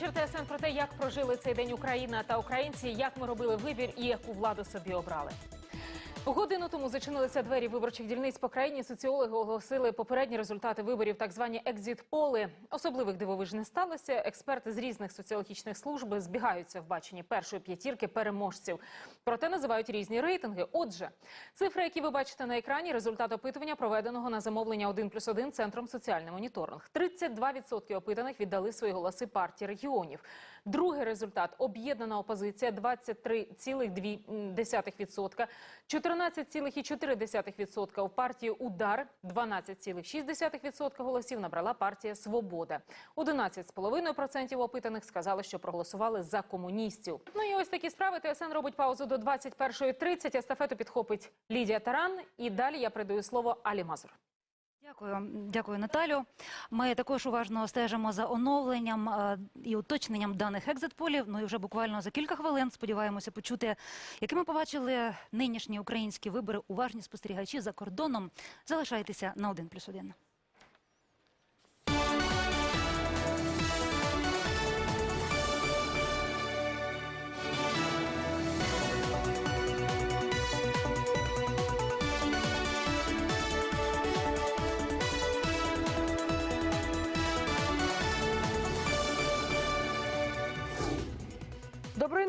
Вечір. ТСН про те, як прожили цей день Україна та українці, як ми робили вибір і яку владу собі обрали. Годину тому зачинилися двері виборчих дільниць по країні. Соціологи оголосили попередні результати виборів, так звані екзит-поли. Особливих дивовиж не сталося. Експерти з різних соціологічних служб збігаються в баченні першої п'ятірки переможців. Проте називають різні рейтинги. Отже, цифри, які ви бачите на екрані, результат опитування, проведеного на замовлення 1 плюс 1 центром соціальний моніторинг. 32% опитаних віддали свої голоси партії регіонів. Другий результат об'єднана опозиція 23,2%, 14,4% у партії Удар, 12,6% голосів набрала партія Свобода. 11,5% опитаних сказали, що проголосували за комуністів. Ну і ось такі справи. ТСН робить паузу до 21.30. Естафету підхопить Лідія Таран. І далі я передаю слово Алі Мазур. Дякую, дякую, Наталю. Ми також уважно стежимо за оновленням е, і уточненням даних екзитполів. Ну і вже буквально за кілька хвилин сподіваємося почути, якими побачили нинішні українські вибори. Уважні спостерігачі за кордоном. Залишайтеся на 1+,1.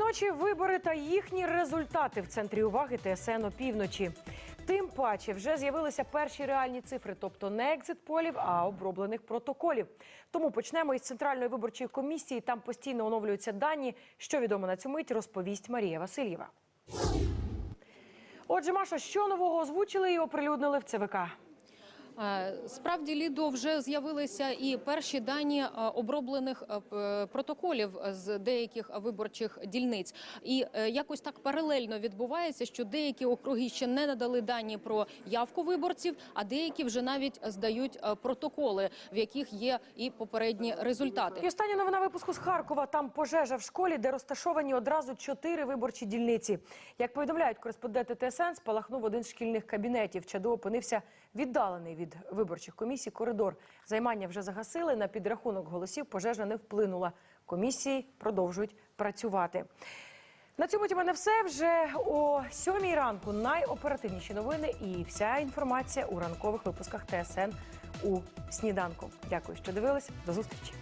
Доброї ночі. Вибори та їхні результати в центрі уваги ТСН опівночі. Тим паче вже з'явилися перші реальні цифри, тобто не екзит-полів, а оброблених протоколів. Тому почнемо із центральної виборчої комісії. Там постійно оновлюються дані. Що відомо на цю мить, розповість Марія Васильєва. Отже, Маша, що нового озвучили і оприлюднили в ЦВК? Е, Справді Лідо вже з'явилися і перші дані е, оброблених е, протоколів з деяких виборчих дільниць. І якось так паралельно відбувається, що деякі округи ще не надали дані про явку виборців, а деякі вже навіть здають протоколи, в яких є і попередні результати. І остання новина випуску з Харкова. Там пожежа в школі, де розташовані одразу чотири виборчі дільниці. Як повідомляють кореспонденти ТСН, спалахнув один з шкільних кабінетів. Чаду опинився віддалений від виборчих комісій коридор. Займання вже загасили. На підрахунок голосів пожежа не вплинула. Комісії продовжують працювати. На цьому ті мене все вже о сьомій ранку. Найоперативніші новини і вся інформація у ранкових випусках ТСН у сніданку. Дякую, що дивились. До зустрічі.